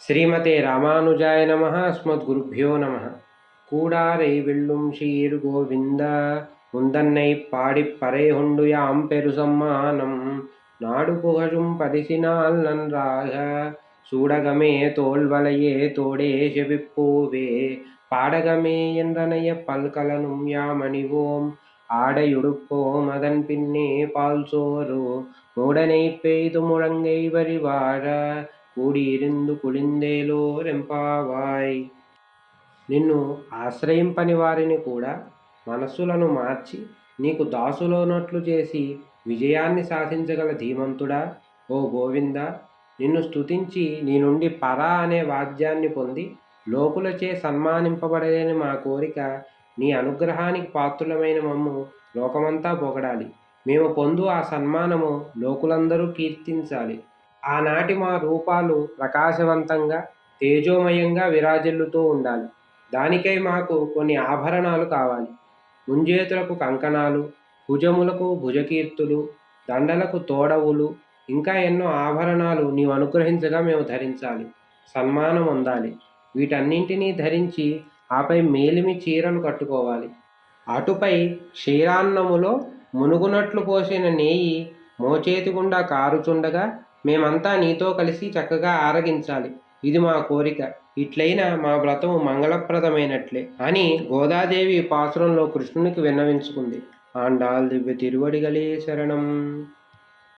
ஸ்ரீமதே ராமானுஜாய நம அஸ்மத் குருப்பியோ நம கூடாரை வெல்லும் ஷீர் கோவிந்த முந்தன்னை பாடிப் பறைகொண்டு யாம் பெருசம்மானம் நாடு புகழும் பரிசினால் நன்றாக சூடகமே தோல்வலையே தோடே செவிப்பூவே. பாடகமே என்றனைய பல்கலனும் யாமணிவோம். ஆடையுடுப்போம் அதன் பின்னே பால் சோறு. மூடனை பெய்து முழங்கை வரிவாழ కూడియిందు కుళిందేలోరెంపావాయ్. నిన్ను ఆశ్రయింపని వారిని కూడా మనస్సులను మార్చి నీకు దాసులోనట్లు చేసి విజయాన్ని సాధించగల ధీమంతుడా? ఓ గోవింద నిన్ను స్తుతించి నీ నుండి పరా అనే వాద్యాన్ని పొంది లోకులచే సన్మానింపబడలేని మా కోరిక నీ అనుగ్రహానికి పాత్రులమైన మమ్ము లోకమంతా పొగడాలి. మేము పొందు ఆ సన్మానము లోకులందరూ కీర్తించాలి. ఆనాటి మా రూపాలు ప్రకాశవంతంగా తేజోమయంగా విరాజిల్లుతూ ఉండాలి. దానికై మాకు కొన్ని ఆభరణాలు కావాలి. ముంజేతులకు కంకణాలు భుజములకు భుజకీర్తులు దండలకు తోడవులు ఇంకా ఎన్నో ఆభరణాలు నీవు అనుగ్రహించగా మేము ధరించాలి. సన్మానం పొందాలి వీటన్నింటినీ ధరించి ఆపై మేలిమి చీరలు కట్టుకోవాలి. అటుపై క్షీరాన్నములో మునుగునట్లు పోసిన నెయ్యి మోచేతి గుండా కారుచుండగా మేమంతా నీతో కలిసి చక్కగా ఆరగించాలి. ఇది మా కోరిక. ఇట్లయినా మా వ్రతము మంగళప్రదమైనట్లే అని గోదాదేవి పాసురంలో కృష్ణునికి విన్నవించుకుంది. ఆండాల్ దివ్య తిరువడిగలే శరణం.